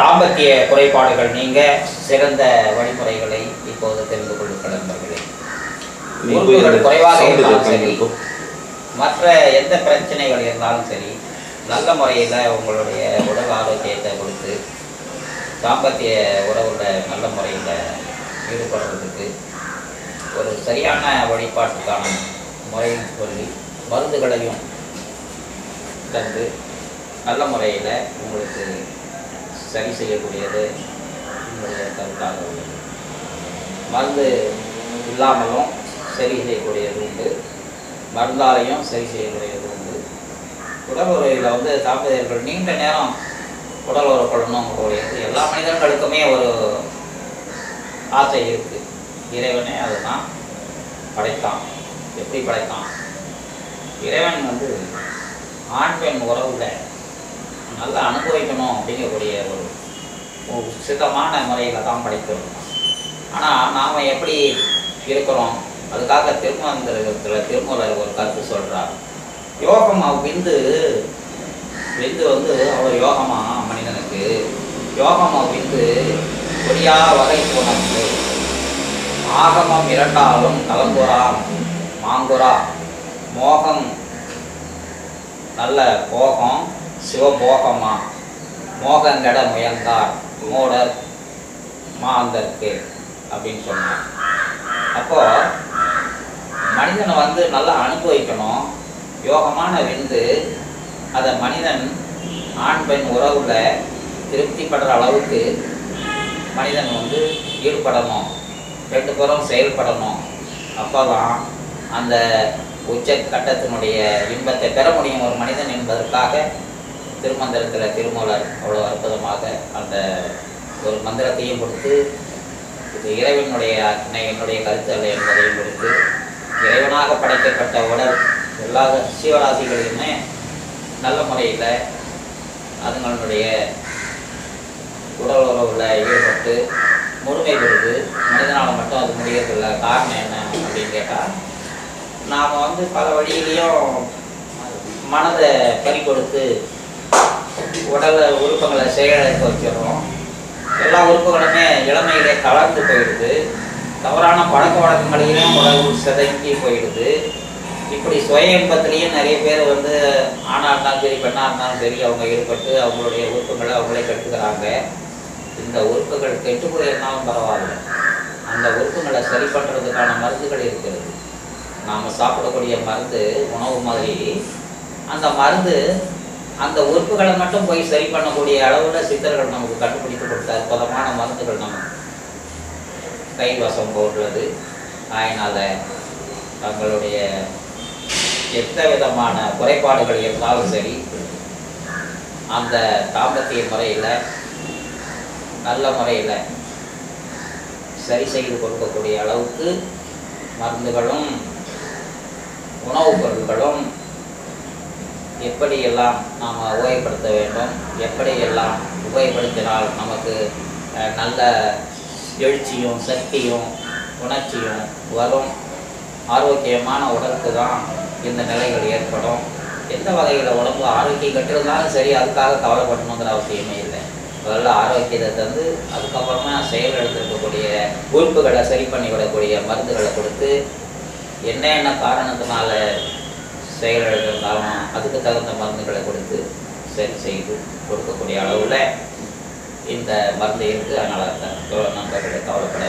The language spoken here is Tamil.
தாம்பத்திய குறைபாடுகள் நீங்க சிறந்த வழிமுறைகளை இப்போது தெரிந்து கொள்ளுங்கள் நண்பர்களே. குறைவாக இருந்தாலும் சரி. மற்ற எந்த பிரச்சனைகள் இருந்தாலும் சரி நல்ல முறையில் உங்களுடைய உடல் ஆரோக்கியத்தை கொடுத்து தாம்பத்திய உறவுல நல்ல முறையில் ஈடுபடுறதுக்கு ஒரு சரியான வழிபாட்டுக்கான முறைன்னு சொல்லி மருந்துகளையும் தந்து நல்ல முறையில் உங்களுக்கு சரி செய்யக்கூடியது என்னுடைய கருத்தாக உள்ளது. மருந்து இல்லாமலும் சரி செய்யக்கூடியது உண்டு. மருந்தாலையும் சரி செய்யக்கூடியது உண்டு. உடல் உறவில் வந்து தாம்பதியர்கள் நீண்ட நேரம் உடல் உறப்படணும் கூடியது எல்லா மனிதர்களுக்குமே ஒரு ஆசை இருக்குது இறைவனே அதுதான் படைத்தான். எப்படி படைத்தான்? இறைவன் வந்து ஆண் பெண் உறவுல நல்லா அனுபவிக்கணும் அப்படிங்கக்கூடிய ஒரு சித்தமான முறையில் தான் படைத்திருக்கோம் ஆனால் நாம் எப்படி இருக்கிறோம்? அதுக்காக திருமந்திரத்தில் திருமூலர் ஒரு கருத்து சொல்கிறார் யோகம் விந்து விந்து வந்து அவ்வளோ யோகமா மனிதனுக்கு? யோகம் விந்து கொடியா வகை போனது ஆகமம் இரண்டாலும் கலந்துரா மாங்குரா மோகம் நல்ல போகம் சிவபோகமா? மோகங்கட முயன்றார் மூடர் மாந்தர்க்கு அப்படின்னு சொன்னார். அப்போ மனிதனை வந்து நல்லா அனுபவிக்கணும். யோகமான விந்து அதை மனிதன் ஆண் பெண் உறவுல திருப்திப்படுற அளவுக்கு மனிதன் வந்து ஈடுபடணும். ரெண்டு பேரும் செயல்படணும். அப்போ தான் அந்த உச்ச கட்டத்தினுடைய இன்பத்தை பெற முடியும். ஒரு மனிதன் என்பதற்காக திருமந்திரத்தில் திருமூலர் அவ்வளோ அற்புதமாக அந்த ஒரு மந்திரத்தையும் கொடுத்து இது இறைவனுடைய என்னுடைய கருத்து அல்ல என்பதையும் கொடுத்து இறைவனாக படைக்கப்பட்ட உடல் எல்லா சீவராசிகளையுமே நல்ல முறையில் அதுங்களுடைய உடல் உறவில் ஈடுபட்டு முழுமை பெறுது. மனிதனால் மட்டும் அது முடியறதில்லை. காரணம் என்ன அப்படின்னு கேட்டால் நாம் வந்து பல வழியிலையும் மனதை பறி கொடுத்து உடல் உறுப்புகளை செயலிழக்க வச்சிடுறோம் எல்லா உறுப்புகளுமே இளமையிலே கலர்ந்து போயிடுது. தவறான பழக்க வழக்கங்களையும் உடல் சிதைக்கி போயிடுது. இப்படி சுய இன்பத்திலையும் நிறைய பேர் வந்து ஆணாக இருந்தாலும் சரி பெண்ணாக இருந்தாலும் சரி அவங்க ஈடுபட்டு அவங்களுடைய உறுப்புகளை அவங்களே கட்டுக்கிறாங்க இந்த உறுப்புகள் கெட்டு போயிருந்தாலும் பரவாயில்ல. அந்த உறுப்புகளை சரி பண்ணுறதுக்கான மருந்துகள் இருக்கிறது. நாம் சாப்பிடக்கூடிய மருந்து உணவு மாதிரி. அந்த மருந்து அந்த உறுப்புகளை மட்டும் போய் சரி பண்ணக்கூடிய அளவில் சித்தர்கள் நமக்கு கண்டுபிடித்து கொடுத்த அற்புதமான மருந்துகள் நம்ம கைவசம் போடுறது. அதனால் தங்களுடைய எந்த விதமான குறைபாடுகள் இருந்தாலும் சரி அந்த தாம்பத்திய முறையில் நல்ல முறையில் சரி செய்து கொடுக்கக்கூடிய அளவுக்கு மருந்துகளும் உணவுப் பொருட்களும் எப்படியெல்லாம் நாம் உபயோகப்படுத்த வேண்டும் எப்படியெல்லாம் உபயோகப்படுத்தினால் நமக்கு நல்ல எழுச்சியும் சக்தியும் உணர்ச்சியும் வரும்? ஆரோக்கியமான உடலுக்கு தான் இந்த நிலைகள் ஏற்படும். எந்த வகையில் உடம்பு ஆரோக்கியம் கட்டிருந்தாலும் சரி அதுக்காக கவலைப்படணுங்கிற அவசியமே இல்லை. முதல்ல ஆரோக்கியத்தை தந்து அதுக்கப்புறமா செயல் எடுத்துருக்கக்கூடிய உறுப்புகளை சரி பண்ணி விடக்கூடிய மருந்துகளை கொடுத்து என்னென்ன காரணத்தினால செயல் எடுத்திருந்தாலும் அதுக்கு தகுந்த மருந்துகளை கொடுத்து சரி செய்து கொடுக்கக்கூடிய அளவில் இந்த மருந்து இருக்குது அதனால் நண்பர்களை கவலைப்பட